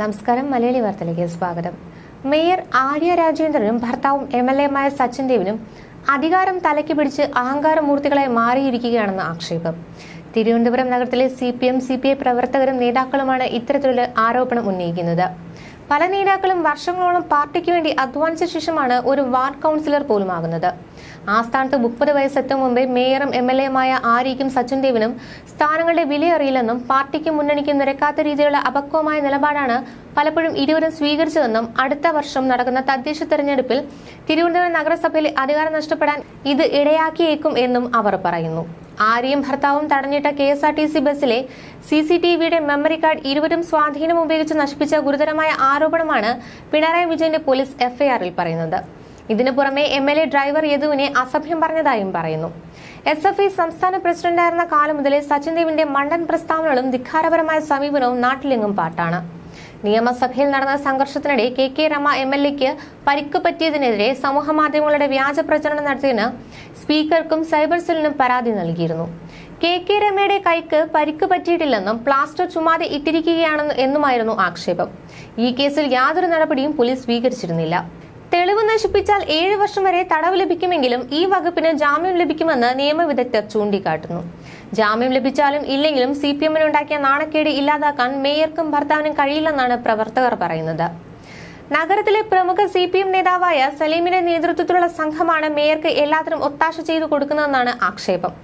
നമസ്കാരം മലയാളി വാർത്തയിലേക്ക് സ്വാഗതം. മേയർ ആര്യ രാജേന്ദ്രനും ഭർത്താവും എം എൽ എമായ സച്ചിൻ ദേവിനും അധികാരം തലയ്ക്ക് പിടിച്ച് അഹങ്കാരമൂർത്തികളായി മാറിയിരിക്കുകയാണെന്ന് ആക്ഷേപം. തിരുവനന്തപുരം നഗരത്തിലെ C P M C P I പ്രവർത്തകരും നേതാക്കളുമാണ് ഇത്തരത്തിലുള്ള ആരോപണം ഉന്നയിക്കുന്നത്. പല നേതാക്കളും വർഷങ്ങളോളം പാർട്ടിക്ക് വേണ്ടി അധ്വാനിച്ച ശേഷമാണ് ഒരു വാർഡ് കൗൺസിലർ പോലും ആകുന്നത് ആസ്ഥാനത്ത് മുപ്പത് വയസ്സെത്തും മുമ്പേ മേയറും എം എൽ എമായ ആരിക്കും സച്ചിൻ ദേവിനും സ്ഥാനങ്ങളുടെ വിലയറിയില്ലെന്നും പാർട്ടിക്കും മുന്നണിക്കും നിരക്കാത്ത രീതിയിലുള്ള അപക്വമായ നിലപാടാണ് പലപ്പോഴും ഇരുവരും സ്വീകരിച്ചതെന്നും അടുത്ത വർഷം നടക്കുന്ന തദ്ദേശ തെരഞ്ഞെടുപ്പിൽ തിരുവനന്തപുരം നഗരസഭയിൽ അധികാരം നഷ്ടപ്പെടാൻ ഇത് ഇടയാക്കിയേക്കും എന്നും അവർ പറയുന്നു. ആര്യയും ഭർത്താവും തടഞ്ഞിട്ട K S R T C ബസ്സിലെ സി സി ടി വിയുടെ മെമ്മറി കാർഡ് ഇരുവരും സ്വാധീനം ഉപയോഗിച്ച് നശിപ്പിച്ച ഗുരുതരമായ ആരോപണമാണ് പിണറായി വിജയന്റെ പോലീസ് എഫ്ഐആറിൽ പറയുന്നത്. ഇതിനു പുറമെ എം എൽ എ ഡ്രൈവർ യദുവിനെ അസഭ്യം പറഞ്ഞതായും പറയുന്നു. എസ് എഫ് ഐ സംസ്ഥാന പ്രസിഡന്റായിരുന്ന കാലം മുതലേ സച്ചിൻ ദേവിന്റെ മണ്ടൻ പ്രസ്താവനകളും ധിക്കാരപരമായ സമീപനവും നാട്ടിലെങ്ങും പാട്ടാണ്. നിയമസഭയിൽ നടന്ന സംഘർഷത്തിനിടെ K K Rema M L എക്ക് പരിക്ക് പറ്റിയതിനെതിരെ സമൂഹമാധ്യമങ്ങളുടെ വ്യാജ പ്രചരണം നടത്തിയതിന് സ്പീക്കർക്കും സൈബർ സെല്ലിനും പരാതി നൽകിയിരുന്നു. കെ കെ രമയുടെ കൈക്ക് പരിക്ക് പറ്റിയിട്ടില്ലെന്നും പ്ലാസ്റ്റർ ചുമ്മാതെ ഇട്ടിരിക്കുകയാണെന്ന് എന്നുമായിരുന്നു ആക്ഷേപം. ഈ കേസിൽ യാതൊരു നടപടിയും പോലീസ് സ്വീകരിച്ചിരുന്നില്ല. തെളിവ് നശിപ്പിച്ചാൽ ഏഴ് വർഷം വരെ തടവ് ലഭിക്കുമെങ്കിലും ഈ വകുപ്പിന് ജാമ്യം ലഭിക്കുമെന്ന് നിയമവിദഗ്ധർ ചൂണ്ടിക്കാട്ടുന്നു. ജാമ്യം ലഭിച്ചാലും ഇല്ലെങ്കിലും സി പി എമ്മിനുണ്ടാക്കിയ നാണക്കേട് ഇല്ലാതാക്കാൻ മേയർക്കും ഭർത്താവിനും കഴിയില്ലെന്നാണ് പ്രവർത്തകർ പറയുന്നത്. നഗരത്തിലെ പ്രമുഖ സി പി എം നേതാവായ സലീമിന്റെ നേതൃത്വത്തിലുള്ള സംഘമാണ് മേയർക്ക് എല്ലാത്തിനും ഒത്താശ ചെയ്തു കൊടുക്കുന്നതെന്നാണ് ആക്ഷേപം.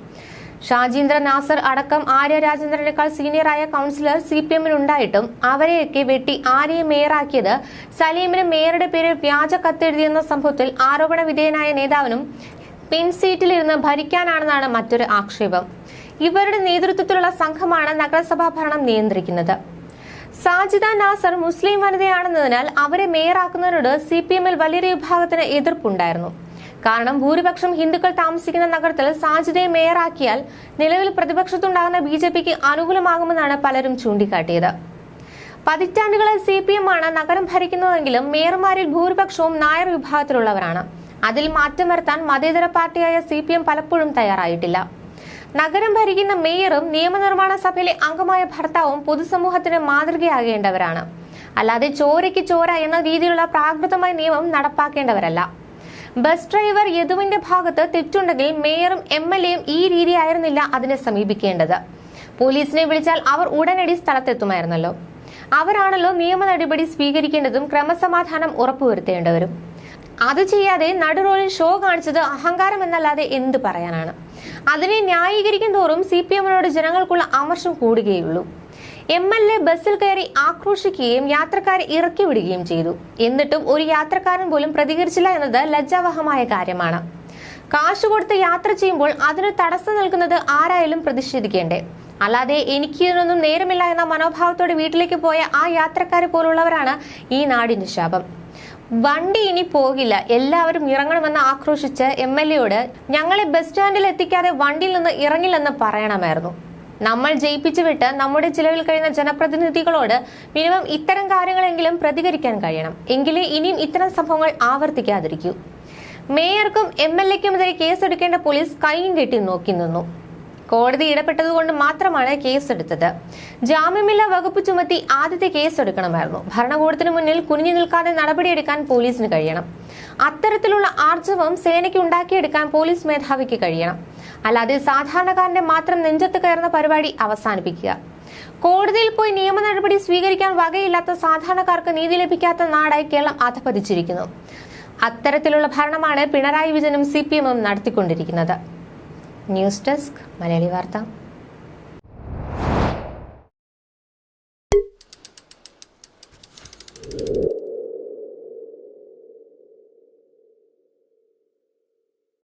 ഷാജീന്ദ്ര നാസർ അടക്കം ആര്യ രാജേന്ദ്രനേക്കാൾ സീനിയറായ കൗൺസിലർ സി പി എമ്മിനുണ്ടായിട്ടും അവരെയൊക്കെ വെട്ടി ആര്യയെ മേയറാക്കിയത് സലീമിന് മേയറുടെ പേരിൽ വ്യാജ കത്തെഴുതിയെന്ന സംഭവത്തിൽ ആരോപണ വിധേയനായ നേതാവിനും പിൻസീറ്റിലിരുന്ന് ഭരിക്കാനാണെന്നാണ് മറ്റൊരു ആക്ഷേപം. ഇവരുടെ നേതൃത്വത്തിലുള്ള സംഘമാണ് നഗരസഭാ ഭരണം നിയന്ത്രിക്കുന്നത്. സാജിദ നാസർ മുസ്ലിം വനിതയാണെന്നതിനാൽ അവരെ മേയറാക്കുന്നതിനോട് സി പി എമ്മിൽ വലിയൊരു വിഭാഗത്തിന് എതിർപ്പുണ്ടായിരുന്നു. കാരണം ഭൂരിപക്ഷം ഹിന്ദുക്കൾ താമസിക്കുന്ന നഗരത്തിൽ സാജിദയെ മേയറാക്കിയാൽ നിലവിൽ പ്രതിപക്ഷത്തുണ്ടാകുന്ന ബി ജെ പിക്ക് അനുകൂലമാകുമെന്നാണ് പലരും ചൂണ്ടിക്കാട്ടിയത്. പതിറ്റാണ്ടുകളിൽ സി പി എം ആണ് നഗരം ഭരിക്കുന്നതെങ്കിലും മേയർമാരിൽ ഭൂരിപക്ഷവും നായർ വിഭാഗത്തിലുള്ളവരാണ്. അതിൽ മാറ്റം വരുത്താൻ മതേതര പാർട്ടിയായ സി പി എം പലപ്പോഴും തയ്യാറായിട്ടില്ല. നഗരം ഭരിക്കുന്ന മേയറും നിയമനിർമ്മാണ സഭയിലെ അംഗമായ ഭർത്താവും പൊതുസമൂഹത്തിന് മാതൃകയാകേണ്ടവരാണ്. അല്ലാതെ ചോരയ്ക്ക് ചോര എന്ന രീതിയിലുള്ള പ്രാകൃതമായ നിയമം നടപ്പാക്കേണ്ടവരല്ല. ബസ് ഡ്രൈവർ യദുവിന്റെ ഭാഗത്ത് തെറ്റുണ്ടെങ്കിൽ മേയറും എം എൽ എയും ഈ രീതിയായിരുന്നില്ല അതിനെ സമീപിക്കേണ്ടത്. പോലീസിനെ വിളിച്ചാൽ അവർ ഉടനടി സ്ഥലത്തെത്തുമായിരുന്നല്ലോ. അവരാണല്ലോ നിയമ നടപടി സ്വീകരിക്കേണ്ടതും ക്രമസമാധാനം ഉറപ്പുവരുത്തേണ്ടവരും. അത് ചെയ്യാതെ നടുറോളിൽ ഷോ കാണിച്ചത് അഹങ്കാരം എന്നല്ലാതെ എന്ത് പറയാനാണ്? അതിനെ ന്യായീകരിക്കും തോറും സി പി എമ്മിനോട് ജനങ്ങൾക്കുള്ള അമർഷം കൂടുകയുള്ളൂ. എം എൽ എ ബസ്സിൽ കയറി ആക്രോശിക്കുകയും യാത്രക്കാരെ ഇറക്കി വിടുകയും ചെയ്തു. എന്നിട്ടും ഒരു യാത്രക്കാരൻ പോലും പ്രതികരിച്ചില്ല എന്നത് ലജ്ജാവഹമായ കാര്യമാണ്. കാശ് കൊടുത്ത് യാത്ര ചെയ്യുമ്പോൾ അതിന് തടസ്സം നിൽക്കുന്നത് ആരായാലും പ്രതിഷേധിക്കേണ്ടേ. അല്ലാതെ എനിക്ക് ഇതിനൊന്നും നേരമില്ല എന്ന മനോഭാവത്തോടെ വീട്ടിലേക്ക് പോയ ആ യാത്രക്കാരെ പോലുള്ളവരാണ് ഈ നാടിന്റെ ശാപം വണ്ടി ഇനി പോകില്ല. എല്ലാവരും ഇറങ്ങണമെന്ന് ആക്രോശിച്ച് എം എൽ എയോട് ഞങ്ങളെ ബസ് സ്റ്റാൻഡിൽ എത്തിക്കാതെ വണ്ടിയിൽ നിന്ന് ഇറങ്ങില്ലെന്ന് പറയണമായിരുന്നു. നമ്മൾ ജയിപ്പിച്ചു വിട്ട് നമ്മുടെ ചിലവിൽ കഴിയുന്ന ജനപ്രതിനിധികളോട് മിനിമം ഇത്തരം കാര്യങ്ങളെങ്കിലും പ്രതികരിക്കാൻ കഴിയണം. എങ്കിലേ ഇനിയും ഇത്തരം സംഭവങ്ങൾ ആവർത്തിക്കാതിരിക്കൂ. മേയർക്കും എം എൽ എക്കുമെതിരെ കേസെടുക്കേണ്ട പോലീസ് കൈയും കെട്ടി നോക്കി നിന്നു. കോടതി ഇടപെട്ടതുകൊണ്ട് മാത്രമാണ് കേസെടുത്തത്. ജാമ്യമില്ലാ വകുപ്പ് ചുമത്തി ആദ്യത്തെ കേസെടുക്കണമായിരുന്നു. ഭരണകൂടത്തിന് മുന്നിൽ കുനിഞ്ഞു നിൽക്കാതെ നടപടിയെടുക്കാൻ പോലീസിന് കഴിയണം. അത്തരത്തിലുള്ള ആർജവം സേനയ്ക്ക് ഉണ്ടാക്കിയെടുക്കാൻ പോലീസ് മേധാവിക്ക് കഴിയണം. അല്ലാതെ സാധാരണക്കാരന്റെ മാത്രം നെഞ്ചത്ത് കയറുന്ന പരിപാടി അവസാനിപ്പിക്കുക. കോടതിയിൽ പോയി നിയമ നടപടി സ്വീകരിക്കാൻ വകയില്ലാത്ത സാധാരണക്കാർക്ക് നീതി ലഭിക്കാത്ത നാടായി കേരളം അധപതിച്ചിരിക്കുന്നു അത്തരത്തിലുള്ള ഭരണമാണ് പിണറായി വിജയനും സി പി എമ്മും നടത്തിക്കൊണ്ടിരിക്കുന്നത്. ന്യൂസ് ഡെസ്ക് മലയാളി വാർത്ത.